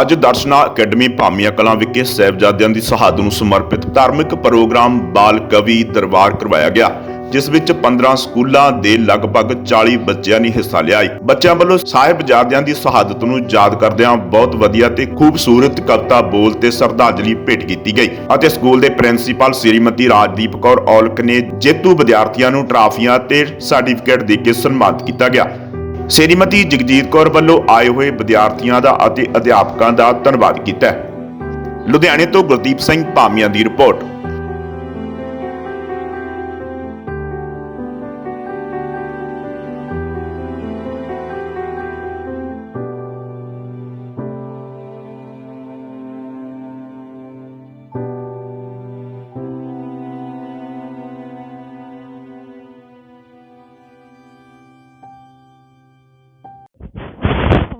ਅੱਜ ਦਰਸ਼ਨਾ ਅਕੈਡਮੀ ਭਾਮੀਆਂ ਕਲਾਂ ਵਿਖੇ ਸਾਹਿਬਜ਼ਾਦਿਆਂ ਦੀ ਸ਼ਹਾਦਤ ਨੂੰ ਸਮਰਪਿਤ ਧਾਰਮਿਕ ਪ੍ਰੋਗਰਾਮ ਬਾਲ ਕਵੀ ਦਰਬਾਰ ਕਰਵਾਇਆ ਗਿਆ, ਜਿਸ ਵਿੱਚ 15 ਸਕੂਲਾਂ ਦੇ ਲਗਭਗ 40 ਬੱਚਿਆਂ ਨੇ ਹਿੱਸਾ ਲਿਆ ਬੱਚਿਆਂ ਵੱਲੋਂ ਸਾਹਿਬਜ਼ਾਦਿਆਂ ਦੀ ਸ਼ਹਾਦਤ ਨੂੰ ਯਾਦ ਕਰਦਿਆਂ ਬਹੁਤ ਵਧੀਆ ਤੇ ਖੂਬਸੂਰਤ ਕਵਿਤਾ ਬੋਲ ਤੇ ਸ਼ਰਧਾਂਜਲੀ ਭੇਟ ਕੀਤੀ ਗਈ ਅਤੇ ਸਕੂਲ ਦੇ ਪ੍ਰਿੰਸੀਪਲ ਸ੍ਰੀਮਤੀ ਰਾਜਦੀਪ ਕੌਰ ਔਲਖ ਨੇ ਜੇਤੂ ਵਿਦਿਆਰਥੀਆਂ ਨੂੰ ਟਰਾਫੀਆਂ ਤੇ ਸਰਟੀਫਿਕੇਟ ਦੇ ਕੇ ਸਨਮਾਨਿਤ ਕੀਤਾ ਗਿਆ। ਸ੍ਰੀਮਤੀ ਜਗਜੀਤ ਕੌਰ ਵੱਲੋਂ ਆਏ ਹੋਏ ਵਿਦਿਆਰਥੀਆਂ ਦਾ ਅਤੇ ਅਧਿਆਪਕਾਂ ਦਾ ਧੰਨਵਾਦ ਕੀਤਾ ਲੁਧਿਆਣੇ ਤੋਂ ਗੁਰਦੀਪ ਸਿੰਘ ਭਾਮੀਆਂ ਦੀ ਰਿਪੋਰਟ।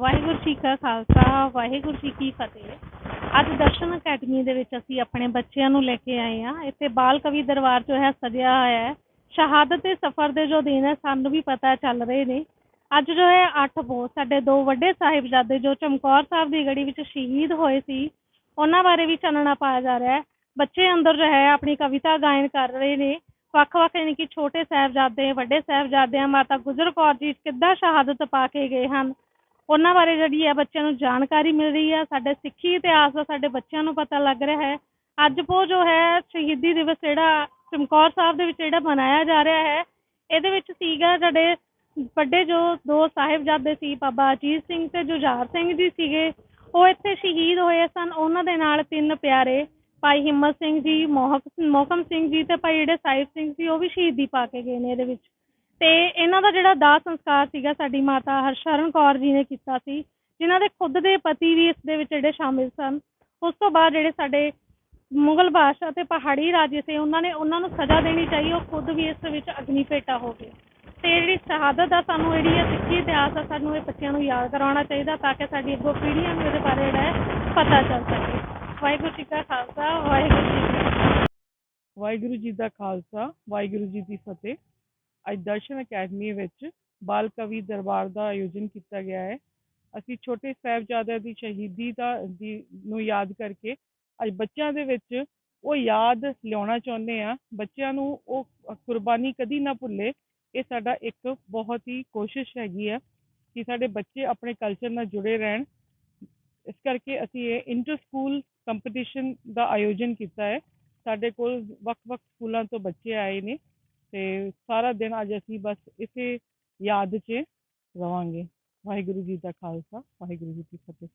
ਵਾਹਿਗੁਰੂ ਜੀ ਕਾ ਖਾਲਸਾ, ਵਾਹਿਗੁਰੂ ਜੀ ਕੀ ਫਤਿਹ। ਅੱਜ ਦਰਸ਼ਨ ਅਕੈਡਮੀ ਦੇ ਵਿੱਚ ਅਸੀਂ ਆਪਣੇ ਬੱਚਿਆਂ ਨੂੰ ਲੈ ਕੇ ਆਏ ਹਾਂ। ਇੱਥੇ ਬਾਲ ਕਵੀ ਦਰਬਾਰ ਜੋ ਹੈ, ਸਜਿਆ ਹੋਇਆ ਹੈ। ਸ਼ਹਾਦਤ ਦੇ ਸਫ਼ਰ ਦੇ ਜੋ ਦਿਨ ਹੈ, ਸਾਨੂੰ ਵੀ ਪਤਾ ਚੱਲ ਰਹੇ ਨੇ। ਅੱਜ ਜੋ ਹੈ 8 ਬੋ ਸਾਡੇ ਦੋ ਵੱਡੇ ਸਾਹਿਬਜ਼ਾਦੇ ਜੋ ਚਮਕੌਰ ਸਾਹਿਬ ਦੀ ਗੜੀ ਵਿੱਚ ਸ਼ਹੀਦ ਹੋਏ ਸੀ, ਉਹਨਾਂ ਬਾਰੇ ਵੀ ਚਾਨਣਾ ਪਾਇਆ ਜਾ ਰਿਹਾ ਹੈ। ਬੱਚੇ ਅੰਦਰ ਜੋ ਹੈ, ਆਪਣੀ ਕਵਿਤਾ ਗਾਇਨ ਕਰ ਰਹੇ ਨੇ। ਵੱਖ-ਵੱਖ ਯਾਨੀ ਕਿ ਛੋਟੇ ਸਾਹਿਬਜ਼ਾਦੇ, ਵੱਡੇ ਸਾਹਿਬਜ਼ਾਦਿਆਂ, ਮਾਤਾ ਗੁਜਰ ਕੌਰ ਜੀ ਕਿੱਦਾਂ ਸ਼ਹਾਦਤ ਪਾ ਕੇ ਗਏ ਹਨ? ਉਹਨਾਂ ਬਾਰੇ ਜਿਹੜੀ ਹੈ ਬੱਚਿਆਂ ਨੂੰ ਜਾਣਕਾਰੀ ਮਿਲ ਰਹੀ ਹੈ ਸਾਡੇ ਸਿੱਖੀ ਇਤਿਹਾਸ ਦਾ ਸਾਡੇ ਬੱਚਿਆਂ ਨੂੰ ਪਤਾ ਲੱਗ ਰਿਹਾ ਹੈ। ਅੱਜ ਪੋ ਜੋ ਹੈ, ਸ਼ਹੀਦੀ ਦਿਵਸ ਜਿਹੜਾ ਚਮਕੌਰ ਸਾਹਿਬ ਦੇ ਵਿੱਚ ਜਿਹੜਾ ਮਨਾਇਆ ਜਾ ਰਿਹਾ ਹੈ, ਇਹਦੇ ਵਿੱਚ ਸੀਗਾ ਸਾਡੇ ਵੱਡੇ ਜੋ ਦੋ ਸਾਹਿਬਜ਼ਾਦੇ ਸੀ, ਬਾਬਾ ਅਜੀਤ ਸਿੰਘ ਤੇ ਜੁਝਾਰ ਸਿੰਘ ਜੀ ਸੀਗੇ। ਉਹ ਇੱਥੇ ਸ਼ਹੀਦ ਹੋਏ ਸਨ। ਉਹਨਾਂ ਦੇ ਨਾਲ ਤਿੰਨ ਪਿਆਰੇ, ਭਾਈ ਹਿੰਮਤ ਸਿੰਘ ਜੀ, ਮੋਹਕ, ਮੋਹਕਮ ਸਿੰਘ ਜੀ ਤੇ ਭਾਈ ਜਿਹੜੇ ਸਾਹਿਬ ਸਿੰਘ ਸੀ, ਉਹ ਵੀ ਸ਼ਹੀਦੀ ਪਾ ਕੇ ਗਏ ਨੇ ਇਹਦੇ ਵਿੱਚ। ਤੇ ਇਹਨਾਂ ਦਾ ਜਿਹੜਾ ਦਾਹ ਸੰਸਕਾਰ ਸੀਗਾ ਸਾਡੀ ਮਾਤਾ ਹਰਸ਼ਰਨ ਕੌਰ ਜੀ ਨੇ ਕੀਤਾ ਸੀ, ਜਿਨ੍ਹਾਂ ਦੇ ਖੁਦ ਦੇ ਪਤੀ ਵੀ ਇਸ ਦੇ ਵਿੱਚ ਜਿਹੜੇ ਸ਼ਾਮਿਲ ਸਨ, ਉਸ ਤੋਂ ਬਾਅਦ ਜਿਹੜੇ ਸਾਡੇ ਮੁਗਲ ਬਾਦਸ਼ਾਹ ਤੇ ਪਹਾੜੀ ਰਾਜੇ ਸੀ, ਉਹਨਾਂ ਨੇ ਉਹਨਾਂ ਨੂੰ ਸਜ਼ਾ ਦੇਣੀ ਚਾਹੀਏ ਉਹ ਖੁਦ ਵੀ ਇਸ ਵਿੱਚ ਅਗਨੀ ਭੇਟਾ ਹੋ ਗਏ। ਤੇ ਜਿਹੜੀ ਸ਼ਹਾਦਤ ਦਾ ਸਾਨੂੰ ਜਿਹੜੀ ਹੈ ਸਿੱਖੀ ਇਤਿਹਾਸ ਆ, ਸਾਨੂੰ ਇਹ ਬੱਚਿਆਂ ਨੂੰ ਯਾਦ ਕਰਾਉਣਾ ਚਾਹੀਦਾ ਤਾਂ ਕਿ ਸਾਡੀ ਅੱਗੋਂ ਪੀੜ੍ਹੀਆਂ ਨੂੰ ਇਹਦੇ ਬਾਰੇ ਜਿਹੜਾ ਹੈ ਪਤਾ ਚੱਲ ਸਕੇ। ਵਾਹਿਗੁਰੂ ਜੀ ਕਾ ਖਾਲਸਾ, ਵਾਹਿਗੁਰੂ ਜੀ ਵਾਹਿਗੁਰੂ ਜੀ ਦਾ ਖਾਲਸਾ, ਵਾਹਿਗੁਰੂ ਜੀ ਦੀ ਫਤਿਹ। ਅੱਜ ਦਰਸ਼ਨ ਅਕੈਡਮੀ ਵਿੱਚ ਬਾਲ ਕਵੀ ਦਰਬਾਰ ਦਾ ਆਯੋਜਨ ਕੀਤਾ ਗਿਆ ਹੈ। ਅਸੀਂ ਛੋਟੇ ਸਾਹਿਬਜ਼ਾਦਿਆਂ ਦੀ ਸ਼ਹੀਦੀ ਦਾ ਦੀ ਨੂੰ ਯਾਦ ਕਰਕੇ ਅੱਜ ਬੱਚਿਆਂ ਦੇ ਵਿੱਚ ਉਹ ਯਾਦ ਲਿਆਉਣਾ ਚਾਹੁੰਦੇ ਆ ਬੱਚਿਆਂ ਨੂੰ ਉਹ ਕੁਰਬਾਨੀ ਕਦੀ ਨਾ ਭੁੱਲੇ। ਇਹ ਸਾਡਾ ਇੱਕ ਬਹੁਤ ਹੀ ਕੋਸ਼ਿਸ਼ ਹੈਗੀ ਆ ਕਿ ਸਾਡੇ ਬੱਚੇ ਆਪਣੇ ਕਲਚਰ ਨਾਲ ਜੁੜੇ ਰਹਿਣ। ਇਸ ਕਰਕੇ ਅਸੀਂ ਇਹ ਇੰਟਰ ਸਕੂਲ ਕੰਪੀਟੀਸ਼ਨ ਦਾ ਆਯੋਜਨ ਕੀਤਾ ਹੈ। ਸਾਡੇ ਕੋਲ ਵੱਖ-ਵੱਖ ਸਕੂਲਾਂ ਤੋਂ ਬੱਚੇ ਆਏ ਨੇ। ਤੇ ਸਾਰਾ ਦਿਨ ਅੱਜ ਅਸੀਂ ਬਸ ਇਸੇ ਯਾਦ 'ਚ ਰਵਾਂਗੇ। ਵਾਹਿਗੁਰੂ ਜੀ ਦਾ ਖਾਲਸਾ, ਵਾਹਿਗੁਰੂ ਜੀ ਕੀ ਫਤਿਹ।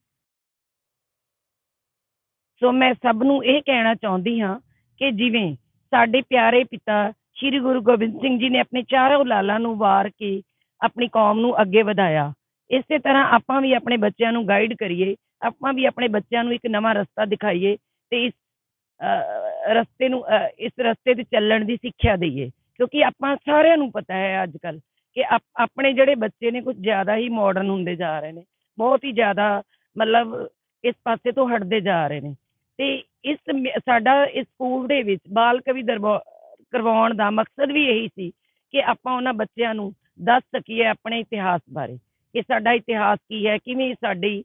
ਸੋ ਮੈਂ ਸਭ ਨੂੰ ਇਹ ਕਹਿਣਾ ਚਾਹੁੰਦੀ ਹਾਂ ਕਿ ਜਿਵੇਂ ਸਾਡੇ ਪਿਆਰੇ ਪਿਤਾ ਸ੍ਰੀ ਗੁਰੂ ਗੋਬਿੰਦ ਸਿੰਘ ਜੀ ਨੇ ਆਪਣੇ ਚਾਰੋਂ ਲਾਲਾਂ ਨੂੰ ਵਾਰ ਕੇ ਆਪਣੀ ਕੌਮ ਨੂੰ ਅੱਗੇ ਵਧਾਇਆ, ਇਸੇ ਤਰ੍ਹਾਂ ਆਪਾਂ ਵੀ ਆਪਣੇ ਬੱਚਿਆਂ ਨੂੰ ਗਾਈਡ ਕਰੀਏ, ਆਪਾਂ ਵੀ ਆਪਣੇ ਬੱਚਿਆਂ ਨੂੰ ਇੱਕ ਨਵਾਂ ਰਸਤਾ ਦਿਖਾਈਏ ਤੇ ਇਸ ਰਸਤੇ ਨੂੰ ਇਸ ਰਸਤੇ ਤੇ ਚੱਲਣ ਦੀ ਸਿੱਖਿਆ ਦਈਏ। ਕਿਉਂਕਿ ਆਪਾਂ ਸਾਰਿਆਂ ਨੂੰ ਪਤਾ ਹੈ ਅੱਜ ਕੱਲ ਕਿ ਆਪਣੇ ਜਿਹੜੇ ਬੱਚੇ ਨੇ ਕੁਝ ਜ਼ਿਆਦਾ ਹੀ ਮਾਡਰਨ ਹੁੰਦੇ ਜਾ ਰਹੇ ਨੇ, ਬਹੁਤ ਹੀ ਜ਼ਿਆਦਾ ਮਤਲਬ ਇਸ ਪਾਸੇ ਤੋਂ ਹਟਦੇ ਜਾ ਰਹੇ ਨੇ ਤੇ ਇਸ ਸਾਡਾ ਇਸ ਸਕੂਲ ਦੇ ਵਿੱਚ ਬਾਲ ਕਵੀ ਕਰਵਾਉਣ ਦਾ ਮਕਸਦ ਵੀ ਇਹੀ ਸੀ ਕਿ ਆਪਾਂ ਉਹਨਾਂ ਬੱਚਿਆਂ ਨੂੰ ਦੱਸ ਸਕੀਏ ਆਪਣੇ ਇਤਿਹਾਸ ਬਾਰੇ ਕਿ ਸਾਡਾ ਇਤਿਹਾਸ ਕੀ ਹੈ, ਕਿਵੇਂ ਸਾਡੀ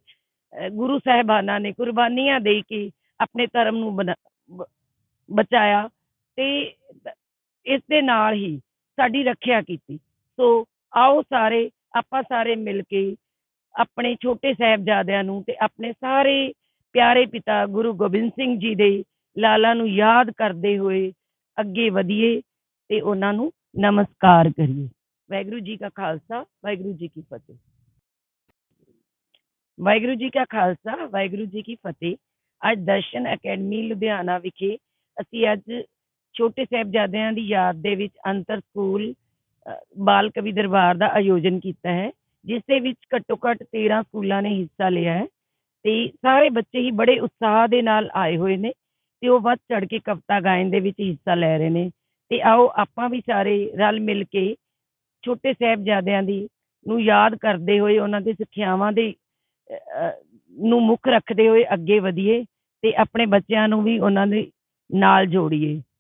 ਗੁਰੂ ਸਾਹਿਬਾਨਾਂ ਨੇ ਕੁਰਬਾਨੀਆਂ ਦੇ ਕੇ ਆਪਣੇ ਧਰਮ ਨੂੰ ਬਣਾ- ਬਚਾਇਆ ਤੇ ਇਸ ਦੇ ਨਾਲ ਹੀ ਸਾਡੀ ਰੱਖਿਆ ਕੀਤੀ। ਸੋ ਆਓ ਸਾਰੇ, ਆਪਾਂ ਸਾਰੇ ਮਿਲ ਕੇ ਆਪਣੇ ਛੋਟੇ ਸਾਹਿਬਜ਼ਾਦਿਆਂ ਨੂੰ ਤੇ ਆਪਣੇ ਸਾਰੇ ਪਿਆਰੇ ਪਿਤਾ ਗੁਰੂ ਗੋਬਿੰਦ ਸਿੰਘ ਜੀ ਦੇ ਲਾਲਾ ਨੂੰ ਯਾਦ ਕਰਦੇ ਹੋਏ ਅੱਗੇ ਵਧੀਏ ਤੇ ਉਹਨਾਂ ਨੂੰ ਨਮਸਕਾਰ ਕਰੀਏ। ਵਾਹਿਗੁਰੂ ਜੀ ਕਾ ਖਾਲਸਾ, ਵਾਹਿਗੁਰੂ ਜੀ ਕੀ ਫਤਿਹ। ਵਾਹਿਗੁਰੂ ਜੀ ਕਾ ਖਾਲਸਾ, ਵਾਹਿਗੁਰੂ ਜੀ ਕੀ ਫਤਿਹ। ਅੱਜ ਦਰਸ਼ਨ ਅਕੈਡਮੀ ਲੁਧਿਆਣਾ ਵਿਖੇ ਅਸੀਂ ਅੱਜ ਛੋਟੇ ਸਾਹਿਬਜ਼ਾਦਿਆਂ ਦੀ ਯਾਦ ਦੇ ਵਿੱਚ ਅੰਤਰ ਸਕੂਲ ਬਾਲ ਕਵੀ ਦਰਬਾਰ ਦਾ ਆਯੋਜਨ ਕੀਤਾ ਹੈ, ਜਿਸ ਦੇ ਵਿੱਚ ਘੱਟੋ ਘੱਟ 13 ਸਕੂਲਾਂ ਨੇ ਹਿੱਸਾ ਲਿਆ ਹੈ ਤੇ ਸਾਰੇ ਬੱਚੇ ਹੀ ਬੜੇ ਉਤਸ਼ਾਹ ਦੇ ਨਾਲ ਆਏ ਹੋਏ ਨੇ ਤੇ ਉਹ ਵੱਧ ਚੜ ਕੇ ਕਵਿਤਾ ਗਾਇਨ ਦੇ ਵਿੱਚ ਹਿੱਸਾ ਲੈ ਰਹੇ ਨੇ। ਤੇ ਆਓ ਆਪਾਂ ਵੀ ਸਾਰੇ ਰਲ ਮਿਲ ਕੇ ਛੋਟੇ ਸਾਹਿਬਜ਼ਾਦਿਆਂ ਦੀ ਨੂੰ ਯਾਦ ਕਰਦੇ ਹੋਏ, ਉਹਨਾਂ ਦੇ ਸਿੱਖਿਆਵਾਂ ਦੇ ਨੂੰ ਮੁੱਖ ਰੱਖਦੇ ਹੋਏ ਅੱਗੇ ਵਧੀਏ ਤੇ ਆਪਣੇ ਬੱਚਿਆਂ ਨੂੰ ਵੀ ਉਹਨਾਂ ਦੇ ਨਾਲ ਜੋੜੀਏ।